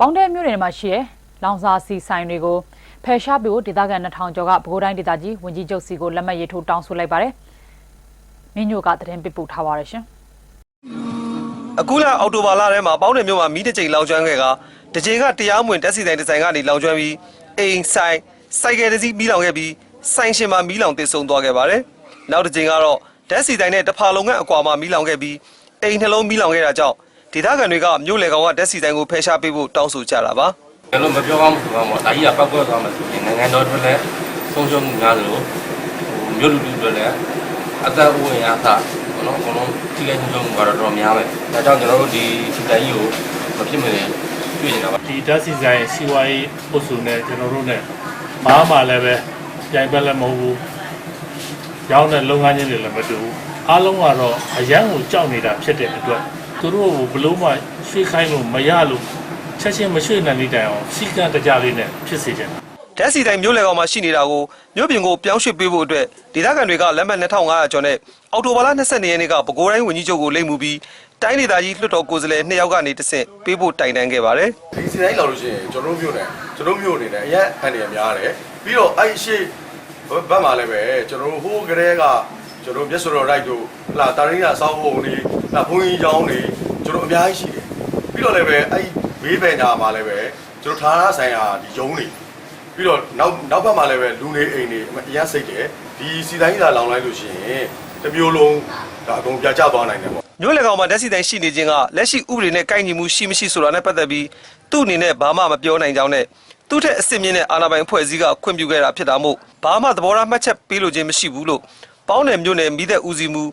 ပေါင်းတဲ့မြို့နယ်မှာရှိတဲ့လောင်စာစီဆိုင်တွေကိုဖယ်ရှားပေးဖို့ဒေသခံ2000ကျော်ကပဲခူးတိုင်းဒေသကြီးဝန်ကြီးချုပ်စီကိုလက်မှတ်ရေးထိုးတောင်းဆိုလိုက်ပါတယ်။မင်းညိုကသတင်းပေးပို့ထားပါရရှင်။အခုလအောက်တိုဘာလထဲမှာပေါင်းတယ်မြို့မှာမီးတစ်ကြိမ်လောင်ကျွမ်းခဲ့ကတစ်ကြိမ်ကတရားမဝင်တက်စီတိုင်းတစ်ဆိုင်ကနေလောင်ကျွမ်းပြီးအိမ်ဆိုင်စိုက်ကယ်တစ်စီးမီးလောင်ခဲ့ပြီးဆိုင်ရှင်မှာမီးလောင်တည်ဆုံသွားခဲ့ပါတယ်။နောက်တစ်ကြိမ်ကတော့တက်စီတိုင်းနဲ့တဖာလုံငန်းအကွာမှာမီးလောင်ခဲ့ပြီးအိမ်နှလုံးမီးလောင်ခဲ့တာကြောင့် ဒေသခံတွေကမြို့လေကောင်ကတက်စီတိုင်းကိုဖယ်ရှားပေးဖို့တောင်းဆိုကြတာပါ။ကျွန်တော်မပြောကောင်းဘူးဆိုတော့ဒါကြီးကပောက်ကွက်သွားမှဆိုရင်နိုင်ငံတော်အတွက်လည်းဆုံးရှုံးမှုများသလိုဟိုမြို့လူလူတွေလည်းအသက်အိုးအိမ်အားသာဘောနော်ဘုံလုံးထိခိုက်ဆုံးရှုံးမှုကတော့တော်တော်များမယ်ဒါကြောင့်ကျွန်တော်တို့ဒီစီတိုင်းကြီးကိုမဖြစ်မနေတွေ့နေတာပါဒီဓာတ်စီဆိုင်စီဝါရေးပုစုနဲ့ကျွန်တော်တို့ ਨੇ ဘာမှလည်းပဲပြိုင်ပတ်လည်းမဟုတ်ဘူးရောင်းတဲ့လုပ်ငန်းချင်းတွေလည်းမတူဘူးအားလုံးကတော့အရန်ကိုကြောက်နေတာဖြစ်တဲ့အတွက် သူတို့ကိုဘလို့မှရွှေ့ခိုင်းလို့မရလို့ချက်ချင်းမရွှေ့နိုင်တဲ့တိုင်အောင်စီကံတကြလေးနဲ့ဖြစ်စေချင်တယ်ဓာတ်စီတိုင်းမြို့လေကောင်မှာရှိနေတာကိုမြို့ပြင်ကိုပြောင်းရွှေ့ပေးဖို့အတွက်ဒေသခံတွေကလက်မှတ်2500ကျော်နဲ့အော်တိုဘာလ22ရက်နေ့ကပဲခူးတိုင်းဝန်ကြီးချုပ်ကိုလိမ့်မှုပြီးတိုင်းဒေသကြီးလွှတ်တော်ကိုယ်စားလှယ်2ယောက်ကနေတဆင့်ပေးဖို့တိုင်တန်းခဲ့ပါတယ်ဒီစီတိုင်းလာလို့ရှိရင်ကျွန်တော်တို့မြို့နယ်ကျွန်တော်တို့မြို့အနေနဲ့အရင်အန်ရများတယ်ပြီးတော့အဲ့ရှိဘက်မှာလည်းပဲကျွန်တော်တို့ဟိုးကလေးက ကျွန်တော်မျက်စောတော်ရိုက်တို့လာတာရင်းကစောင်းဖို့နေလာဘုန်းကြီးကျောင်းနေကျွန်တော်အများကြီးရှိတယ်ပြီးတော့လည်းပဲအဲ့ဘေးပင်ညာမှာလည်းပဲကျွန်တော်ဌာနဆိုင်ရာဒီယုံနေပြီးတော့နောက်နောက်ဘက်မှာလည်းပဲလူနေအိမ်နေအရင်စိတ်တယ်ဒီစီတိုင်းလာလောင်လိုက်လို့ရှိရင်တစ်မျိုးလုံးဒါအကုန်ပြကျသွားနိုင်တယ်ပေါ့မြို့လေကောင်မှာဓာတ်စီတိုင်းရှိနေခြင်းကလက်ရှိဥပဒေနဲ့ကိုက်ညီမှုရှိမရှိဆိုတာနဲ့ပတ်သက်ပြီးသူ့အနေနဲ့ဘာမှမပြောနိုင်ကြောင်းနဲ့သူ့ထက်အစ်စ်မြင့်တဲ့အာဏာပိုင်အဖွဲ့အစည်းကခွင့်ပြုခဲ့တာဖြစ်တာမို့ဘာမှသဘောထားမှတ်ချက်ပေးလို့ခြင်းမရှိဘူးလို့ ပေါင်းနယ်မြို့နယ်မိသက်ဦးစီးမှု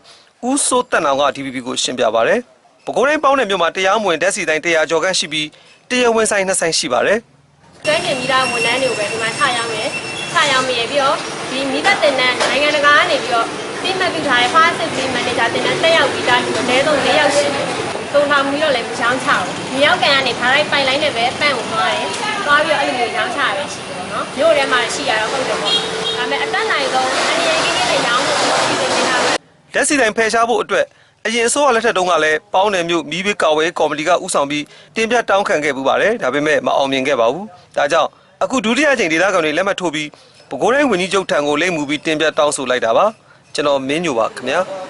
ဦးစိုးတက်နောင်က DPP ကိုရှင်းပြပါဗျ။ပဲခူးတိုင်းပေါင်းနယ်မြို့မှာတရားမဝင်ဓာတ်စီတိုင်း100ကျော်ခန့်ရှိပြီးတရားဝင်ဆိုင်နှစ်ဆိုင်ရှိပါတယ်။ကျွမ်းကျင်မိသားဝန်ထမ်းတွေကိုပဲဒီမှာချရောင်းမယ်ချရောင်းမိရပြီးတော့ဒီမိသက်တင်တဲ့နိုင်ငံတကာကနေပြီးတော့ပြီးမှတ်ပြုထားတဲ့ fire safety manager တင်တဲ့တက်ရောက်ပြီးသားပြီးတော့အနည်းဆုံး၄ယောက်ရှိတယ်။သုံးထောင်ပြီးတော့လည်းမချောင်းချဘူး။မြေရောက်ကန်ကနေခါတိုင်းပိုင်လိုင်းနဲ့ပဲပန့်ကိုသွားတယ်။သွားပြီးတော့အဲ့လိုမျိုးချောင်းချရပဲရှိတယ်ပေါ့နော်။မြို့ထဲမှာရှိရတော့ဟုတ်တယ်ပေါ့။ဒါပေမဲ့အတက်နိုင်ဆုံးအနေရကြီးကြီးနဲ့ရောင်းလို့ရှိနေနေတာပဲ ဓာတ်စီတိုင်းဖယ်ရှားဖို့အတွက်အရင်အစိုးရလက်ထက်တုန်းကလည်းပေါင်းနယ်မြို့မီးဘေးကာဝဲကော်မတီကဥဆောင်ပြီးတင်ပြတောင်းခံခဲ့ပူပါတယ်ဒါပေမဲ့မအောင်မြင်ခဲ့ပါဘူးဒါကြောင့်အခုဒုတိယအကြိမ်ဒေသခံတွေလက်မှတ်ထိုးပြီးပဲခူးတိုင်းဝန်ကြီးချုပ်ထံကိုလိမ့်မှုပြီးတင်ပြတောင်းဆိုလိုက်တာပါကျွန်တော်မင်းညိုပါခင်ဗျာ